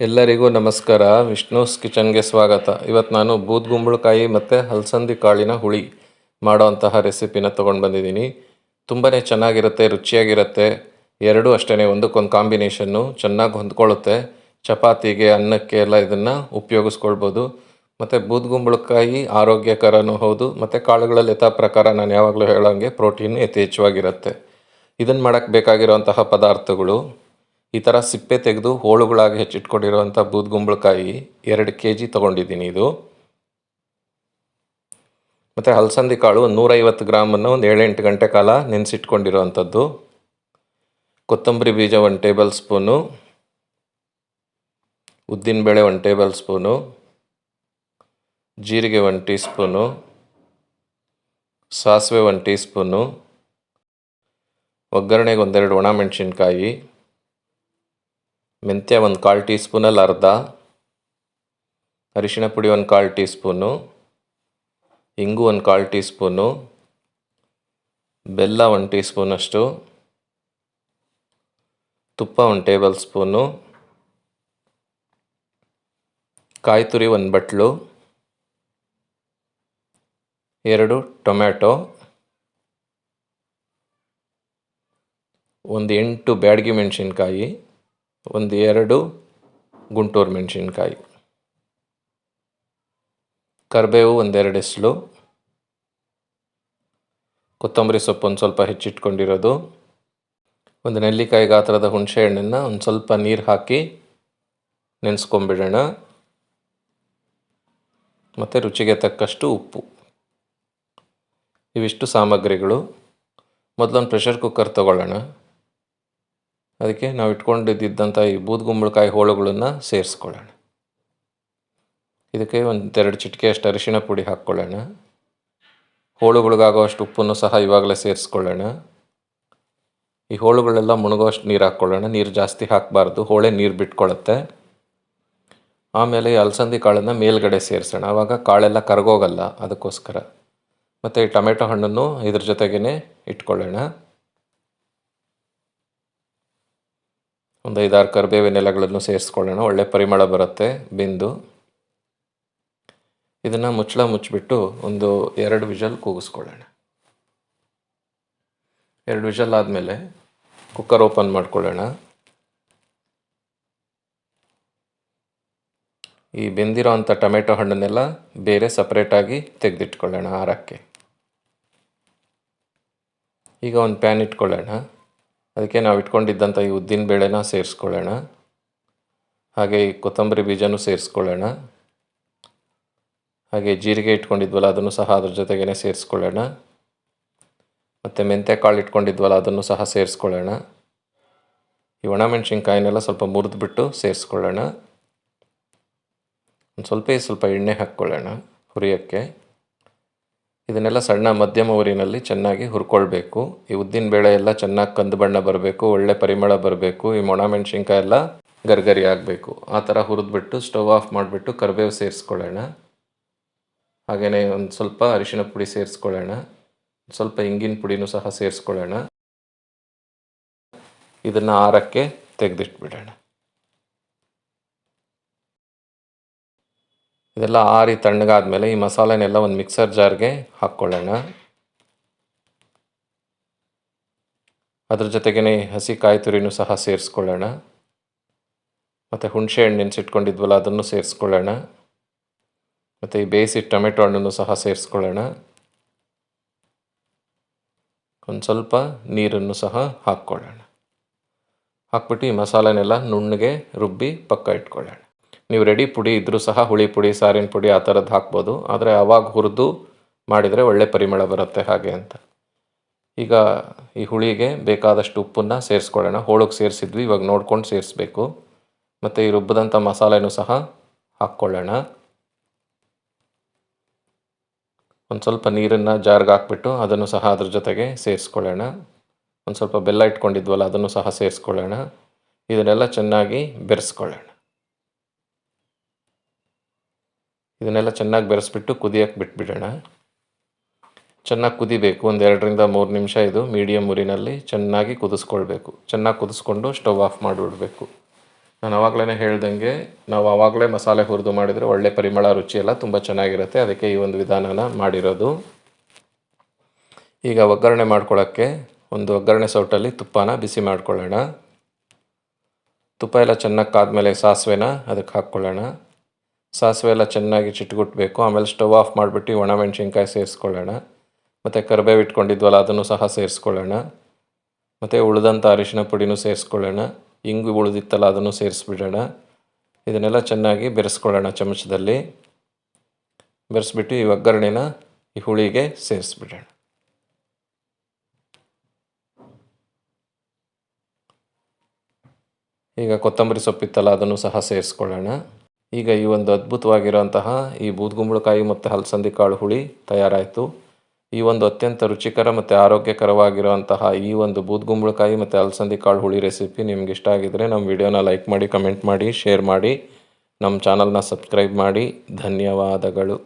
ಎಲ್ಲರಿಗೂ ನಮಸ್ಕಾರ. ವಿಷ್ಣುಸ್ ಕಿಚನ್ಗೆ ಸ್ವಾಗತ. ಇವತ್ತು ನಾನು ಬೂದ್ಗುಂಬಳಕಾಯಿ ಮತ್ತು ಹಲಸಂದಿ ಕಾಳಿನ ಹುಳಿ ಮಾಡೋವಂತಹ ರೆಸಿಪಿನ ತೊಗೊಂಡು ಬಂದಿದ್ದೀನಿ. ತುಂಬಾ ಚೆನ್ನಾಗಿರುತ್ತೆ, ರುಚಿಯಾಗಿರುತ್ತೆ. ಎರಡೂ ಅಷ್ಟೇ ಒಂದಕ್ಕೊಂದು ಕಾಂಬಿನೇಷನ್ನು ಚೆನ್ನಾಗಿ ಹೊಂದ್ಕೊಳ್ಳುತ್ತೆ. ಚಪಾತಿಗೆ, ಅನ್ನಕ್ಕೆ ಎಲ್ಲ ಇದನ್ನು ಉಪಯೋಗಿಸ್ಕೊಳ್ಬೋದು. ಮತ್ತು ಬೂದ್ಗುಂಬಳಕಾಯಿ ಆರೋಗ್ಯಕರನೂ ಹೌದು, ಮತ್ತು ಕಾಳುಗಳಲ್ಲಿ ಯಥಾ ಪ್ರಕಾರ ನಾನು ಯಾವಾಗಲೂ ಹೇಳೋಂಗೆ ಪ್ರೋಟೀನ್ ಯಥೇಚ್ಛವಾಗಿರುತ್ತೆ. ಇದನ್ನು ಮಾಡೋಕ್ಕೆ ಬೇಕಾಗಿರುವಂತಹ ಪದಾರ್ಥಗಳು ಈ ಥರ ಸಿಪ್ಪೆ ತೆಗೆದು ಹೋಳುಗಳಾಗಿ ಹೆಚ್ಚಿಟ್ಕೊಂಡಿರುವಂಥ ಬೂದ್ಗುಂಬಳಕಾಯಿ ಎರಡು ಕೆ ಜಿ ತೊಗೊಂಡಿದ್ದೀನಿ ಇದು. ಮತ್ತು ಹಲಸಂದಿ ಕಾಳು ನೂರೈವತ್ತು ಗ್ರಾಮನ್ನು ಒಂದು ಏಳೆಂಟು ಗಂಟೆ ಕಾಲ ನೆನೆಸಿಟ್ಕೊಂಡಿರೋವಂಥದ್ದು. ಕೊತ್ತಂಬರಿ ಬೀಜ ಒಂದು ಟೇಬಲ್ ಸ್ಪೂನು. ಉದ್ದಿನಬೇಳೆ ಒಂದು ಟೇಬಲ್ ಸ್ಪೂನು. ಜೀರಿಗೆ ಒಂದು ಟೀ ಸ್ಪೂನು. ಸಾಸಿವೆ ಒಂದು ಟೀ ಸ್ಪೂನು. ಒಗ್ಗರಣೆಗೆ ಒಂದೆರಡು ಒಣ ಮೆಣಸಿನ್ಕಾಯಿ. ಮೆಂತ್ಯ ಒಂದು ಕಾಲು ಟೀ ಸ್ಪೂನಲ್ಲಿ ಅರ್ಧ ಅರಿಶಿಣ ಪುಡಿ ಒಂದು ಕಾಲು ಟೀ ಸ್ಪೂನು ಇಂಗು ಒಂದು ಕಾಲು ಟೀ ಸ್ಪೂನು ಬೆಲ್ಲ ಒಂದು ಟೀ ಸ್ಪೂನಷ್ಟು ತುಪ್ಪ ಒಂದು ಟೇಬಲ್ ಸ್ಪೂನು ಕಾಯಿ ತುರಿ ಒಂದು ಬಟ್ಲು ಎರಡು ಟೊಮ್ಯಾಟೊ ಒಂದು ಎಂಟು ಬ್ಯಾಡಗಿ ಮೆಣಸಿನ್ಕಾಯಿ ಒಂದು ಎರಡು ಗುಂಟೂರು ಮೆಣಸಿನ್ಕಾಯಿ. ಕರಿಬೇವು ಒಂದೆರಡು ಎಸ್ಲು ಕೊತ್ತಂಬರಿ ಸೊಪ್ಪು ಒಂದು ಸ್ವಲ್ಪ ಹೆಚ್ಚಿಟ್ಕೊಂಡಿರೋದು. ಒಂದು ನೆಲ್ಲಿಕಾಯಿ ಗಾತ್ರದ ಹುಣಸೆ ಹಣ್ಣನ್ನು ಒಂದು ಸ್ವಲ್ಪ ನೀರು ಹಾಕಿ ನೆನೆಸ್ಕೊಂಬಿಡೋಣ. ಮತ್ತು ರುಚಿಗೆ ತಕ್ಕಷ್ಟು ಉಪ್ಪು. ಇವಿಷ್ಟು ಸಾಮಗ್ರಿಗಳು. ಮೊದಲೊಂದು ಪ್ರೆಷರ್ ಕುಕ್ಕರ್ ತಗೊಳ್ಳೋಣ. ಅದಕ್ಕೆ ನಾವು ಇಟ್ಕೊಂಡಿದ್ದಂಥ ಈ ಬೂದ್ಗುಂಬಳಕಾಯಿ ಹೋಳುಗಳನ್ನು ಸೇರಿಸ್ಕೊಳ್ಳೋಣ. ಇದಕ್ಕೆ ಒಂದೆರಡು ಚಿಟಿಕೆ ಅಷ್ಟು ಅರಿಶಿನ ಪುಡಿ ಹಾಕ್ಕೊಳ್ಳೋಣ. ಹೋಳುಗಳಿಗಾಗೋಷ್ಟು ಉಪ್ಪನ್ನು ಸಹ ಇವಾಗಲೇ ಸೇರಿಸ್ಕೊಳ್ಳೋಣ. ಈ ಹೋಳುಗಳೆಲ್ಲ ಮುಳುಗೋಷ್ಟು ನೀರು ಹಾಕ್ಕೊಳ್ಳೋಣ. ನೀರು ಜಾಸ್ತಿ ಹಾಕಬಾರ್ದು. ಹೋಳೆ ನೀರು ಬಿಟ್ಕೊಳ್ಳುತ್ತೆ. ಆಮೇಲೆ ಈ ಅಲಸಂದಿ ಕಾಳನ್ನು ಮೇಲ್ಗಡೆ ಸೇರಿಸೋಣ. ಆವಾಗ ಕಾಳೆಲ್ಲ ಕರಗೋಗಲ್ಲ. ಅದಕ್ಕೋಸ್ಕರ. ಮತ್ತು ಈ ಟೊಮೆಟೊ ಹಣ್ಣನ್ನು ಇದ್ರ ಜೊತೆಗೇ ಇಟ್ಕೊಳ್ಳೋಣ. ಒಂದು ಐದಾರು ಕರಿಬೇವಿನ ಎಲೆಗಳನ್ನು ಸೇರಿಸ್ಕೊಳ್ಳೋಣ. ಒಳ್ಳೆ ಪರಿಮಳ ಬರುತ್ತೆ ಬಿಂದು. ಇದನ್ನು ಮುಚ್ಚಳ ಮುಚ್ಚಿಬಿಟ್ಟು ಒಂದು ಎರಡು ವಿಷಲ್ ಕೂಗಿಸ್ಕೊಳ್ಳೋಣ. ಎರಡು ವಿಷಲ್ ಆದಮೇಲೆ ಕುಕ್ಕರ್ ಓಪನ್ ಮಾಡ್ಕೊಳ್ಳೋಣ. ಈ ಬೆಂದಿರೋ ಅಂಥ ಟೊಮೆಟೊ ಹಣ್ಣನ್ನೆಲ್ಲ ಬೇರೆ ಸಪ್ರೇಟಾಗಿ ತೆಗೆದಿಟ್ಕೊಳ್ಳೋಣ ಆರಕ್ಕೆ. ಈಗ ಒಂದು ಪ್ಯಾನ್ ಇಟ್ಕೊಳ್ಳೋಣ. ಅದಕ್ಕೆ ನಾವು ಇಟ್ಕೊಂಡಿದ್ದಂಥ ಈ ಉದ್ದಿನ ಬೇಳೆನ ಸೇರಿಸ್ಕೊಳ್ಳೋಣ. ಹಾಗೆ ಈ ಕೊತ್ತಂಬರಿ ಬೀಜನೂ ಸೇರಿಸ್ಕೊಳ್ಳೋಣ. ಹಾಗೆ ಜೀರಿಗೆ ಇಟ್ಕೊಂಡಿದ್ವಲ್ಲ, ಅದನ್ನು ಸಹ ಅದ್ರ ಜೊತೆಗೇ ಸೇರಿಸ್ಕೊಳ್ಳೋಣ. ಮತ್ತು ಮೆಂತ್ಯ ಕಾಳು ಇಟ್ಕೊಂಡಿದ್ವಲ್ಲ, ಅದನ್ನು ಸಹ ಸೇರಿಸ್ಕೊಳ್ಳೋಣ. ಈ ಒಣಮೆಣ್ಸಿನ್ಕಾಯಿನೆಲ್ಲ ಸ್ವಲ್ಪ ಮುರಿದ್ಬಿಟ್ಟು ಸೇರಿಸ್ಕೊಳ್ಳೋಣ. ಒಂದು ಸ್ವಲ್ಪ ಸ್ವಲ್ಪ ಎಣ್ಣೆ ಹಾಕ್ಕೊಳ್ಳೋಣ ಹುರಿಯೋಕ್ಕೆ. ಇದನ್ನೆಲ್ಲ ಸಣ್ಣ ಮಧ್ಯಮ ಊರಿನಲ್ಲಿ ಚೆನ್ನಾಗಿ ಹುರ್ಕೊಳ್ಬೇಕು. ಈ ಉದ್ದಿನ ಬೇಳೆ ಎಲ್ಲ ಚೆನ್ನಾಗಿ ಕಂದು ಬಣ್ಣ ಬರಬೇಕು, ಒಳ್ಳೆ ಪರಿಮಳ ಬರಬೇಕು, ಈ ಮೊಣ ಮೆಣಸಿನ್ಕಾಯಿ ಎಲ್ಲ ಗರ್ಗರಿ ಆಗಬೇಕು. ಆ ಥರ ಹುರಿದ್ಬಿಟ್ಟು ಸ್ಟವ್ ಆಫ್ ಮಾಡಿಬಿಟ್ಟು ಕರಿಬೇವು ಸೇರಿಸ್ಕೊಳ್ಳೋಣ. ಹಾಗೆಯೇ ಒಂದು ಸ್ವಲ್ಪ ಅರಿಶಿನ ಪುಡಿ ಸೇರಿಸ್ಕೊಳ್ಳೋಣ. ಸ್ವಲ್ಪ ಇಂಗಿನ ಪುಡಿನೂ ಸಹ ಸೇರಿಸ್ಕೊಳ್ಳೋಣ. ಇದನ್ನು ಆರಕ್ಕೆ ತೆಗೆದಿಟ್ಬಿಡೋಣ. ಇದೆಲ್ಲ ಆರಿ ತಣ್ಣಗಾದ್ಮೇಲೆ ಈ ಮಸಾಲೆನೆಲ್ಲ ಒಂದು ಮಿಕ್ಸರ್ ಜಾರ್ಗೆ ಹಾಕ್ಕೊಳ್ಳೋಣ. ಅದ್ರ ಜೊತೆಗೇ ಹಸಿ ಕಾಯಿ ತುರಿನೂ ಸಹ ಸೇರಿಸ್ಕೊಳ್ಳೋಣ. ಮತ್ತು ಹುಣಸೆ ಹಣ್ಣು ನೆನೆಸಿಟ್ಕೊಂಡಿದ್ವಲ್ಲ ಅದನ್ನು ಸೇರಿಸ್ಕೊಳ್ಳೋಣ. ಮತ್ತು ಈ ಬೇಯಿಸಿ ಟೊಮೆಟೊ ಹಣ್ಣನ್ನು ಸಹ ಸೇರಿಸ್ಕೊಳ್ಳೋಣ. ಒಂದು ಸ್ವಲ್ಪ ನೀರನ್ನು ಸಹ ಹಾಕ್ಕೊಳ್ಳೋಣ. ಹಾಕ್ಬಿಟ್ಟು ಈ ಮಸಾಲೆನೆಲ್ಲ ನುಣ್ಣಗೆ ರುಬ್ಬಿ ಪಕ್ಕ ಇಟ್ಕೊಳ್ಳೋಣ. ನೀವು ರೆಡಿ ಪುಡಿ ಇದ್ದರೂ ಸಹ ಹುಳಿ ಪುಡಿ, ಸಾರಿನ ಪುಡಿ ಆ ಥರದ್ದು ಹಾಕ್ಬೋದು. ಆದರೆ ಅವಾಗ ಹುರಿದು ಮಾಡಿದರೆ ಒಳ್ಳೆ ಪರಿಮಳ ಬರುತ್ತೆ ಹಾಗೆ ಅಂತ. ಈಗ ಈ ಹುಳಿಗೆ ಬೇಕಾದಷ್ಟು ಉಪ್ಪನ್ನು ಸೇರಿಸ್ಕೊಳ್ಳೋಣ. ಹೋಳಿಗೆ ಸೇರಿಸಿದ್ವಿ, ಇವಾಗ ನೋಡ್ಕೊಂಡು ಸೇರಿಸ್ಬೇಕು. ಮತ್ತು ಈ ರುಬ್ಬದಂಥ ಮಸಾಲೆನೂ ಸಹ ಹಾಕ್ಕೊಳ್ಳೋಣ. ಒಂದು ಸ್ವಲ್ಪ ನೀರನ್ನು ಜಾರ್ಗೆ ಹಾಕ್ಬಿಟ್ಟು ಅದನ್ನು ಸಹ ಅದ್ರ ಜೊತೆಗೆ ಸೇರಿಸ್ಕೊಳ್ಳೋಣ. ಒಂದು ಸ್ವಲ್ಪ ಬೆಲ್ಲ ಇಟ್ಕೊಂಡಿದ್ವಲ್ಲ ಅದನ್ನು ಸಹ ಸೇರಿಸ್ಕೊಳ್ಳೋಣ. ಇದನ್ನೆಲ್ಲ ಚೆನ್ನಾಗಿ ಬೆರೆಸ್ಕೊಳ್ಳೋಣ. ಇದನ್ನೆಲ್ಲ ಚೆನ್ನಾಗಿ ಬೆರೆಸ್ಬಿಟ್ಟು ಕುದಿಯೋಕ್ಕೆ ಬಿಟ್ಬಿಡೋಣ. ಚೆನ್ನಾಗಿ ಕುದಿಬೇಕು, ಒಂದು ಎರಡರಿಂದ ಮೂರು ನಿಮಿಷ ಇದು ಮೀಡಿಯಮ್ ಉರಿನಲ್ಲಿ ಚೆನ್ನಾಗಿ ಕುದಿಸ್ಕೊಳ್ಬೇಕು. ಚೆನ್ನಾಗಿ ಕುದಿಸ್ಕೊಂಡು ಸ್ಟವ್ ಆಫ್ ಮಾಡಿಬಿಡಬೇಕು. ನಾನು ಆವಾಗಲೇ ಹೇಳ್ದಂಗೆ, ನಾವು ಆವಾಗಲೇ ಮಸಾಲೆ ಹುರಿದು ಮಾಡಿದರೆ ಒಳ್ಳೆ ಪರಿಮಳ, ರುಚಿ ಎಲ್ಲ ತುಂಬ ಚೆನ್ನಾಗಿರುತ್ತೆ. ಅದಕ್ಕೆ ಈ ಒಂದು ವಿಧಾನನ ಮಾಡಿರೋದು. ಈಗ ಒಗ್ಗರಣೆ ಮಾಡ್ಕೊಳ್ಳೋಕ್ಕೆ ಒಂದು ಒಗ್ಗರಣೆ ಸೌಟಲ್ಲಿ ತುಪ್ಪನ ಬಿಸಿ ಮಾಡ್ಕೊಳ್ಳೋಣ. ತುಪ್ಪ ಎಲ್ಲ ಚೆನ್ನಾಗಿ ಕಾದ್ಮೇಲೆ ಸಾಸಿವೆನ ಅದಕ್ಕೆ ಹಾಕ್ಕೊಳ್ಳೋಣ. ಸಾಸಿವೆ ಎಲ್ಲ ಚೆನ್ನಾಗಿ ಚಿಟ್ಗುಟ್ಬೇಕು, ಆಮೇಲೆ ಸ್ಟವ್ ಆಫ್ ಮಾಡಿಬಿಟ್ಟು ಒಣಮೆಣ್ಸಿನ್ಕಾಯಿ ಸೇರಿಸ್ಕೊಳ್ಳೋಣ. ಮತ್ತು ಕರಿಬೇವು ಇಟ್ಕೊಂಡಿದ್ವಲ್ಲ, ಅದನ್ನು ಸಹ ಸೇರಿಸ್ಕೊಳ್ಳೋಣ. ಮತ್ತು ಉಳಿದಂಥ ಅರಿಶಿನ ಪುಡಿನೂ ಸೇರಿಸ್ಕೊಳ್ಳೋಣ. ಇಂಗು ಉಳಿದಿತ್ತಲ್ಲ, ಅದನ್ನು ಸೇರಿಸ್ಬಿಡೋಣ. ಇದನ್ನೆಲ್ಲ ಚೆನ್ನಾಗಿ ಬೆರೆಸ್ಕೊಳ್ಳೋಣ ಚಮಚದಲ್ಲಿ. ಬೆರೆಸ್ಬಿಟ್ಟು ಈ ಒಗ್ಗರಣೆನ ಈ ಹುಳಿಗೆ ಸೇರಿಸ್ಬಿಡೋಣ. ಈಗ ಕೊತ್ತಂಬರಿ ಸೊಪ್ಪಿತ್ತಲ್ಲ, ಅದನ್ನು ಸಹ ಸೇರಿಸ್ಕೊಳ್ಳೋಣ. ಈಗ ಈ ಒಂದು ಅದ್ಭುತವಾಗಿರುವಂತಹ ಈ ಬೂದ್ಗುಂಬಳಕಾಯಿ ಮತ್ತು ಹಲಸಂದಿ ಕಾಳು ಹುಳಿ ತಯಾರಾಯಿತು. ಈ ಒಂದು ಅತ್ಯಂತ ರುಚಿಕರ ಮತ್ತು ಆರೋಗ್ಯಕರವಾಗಿರುವಂತಹ ಈ ಒಂದು ಬೂದ್ಗುಂಬಳಕಾಯಿ ಮತ್ತು ಹಲಸಂದಿ ಕಾಳು ಹುಳಿ ರೆಸಿಪಿ ನಿಮ್ಗೆ ಇಷ್ಟ ಆಗಿದರೆ ನಮ್ಮ ವಿಡಿಯೋನ ಲೈಕ್ ಮಾಡಿ, ಕಮೆಂಟ್ ಮಾಡಿ, ಶೇರ್ ಮಾಡಿ, ನಮ್ಮ ಚಾನಲ್ನ ಸಬ್ಸ್ಕ್ರೈಬ್ ಮಾಡಿ. ಧನ್ಯವಾದಗಳು.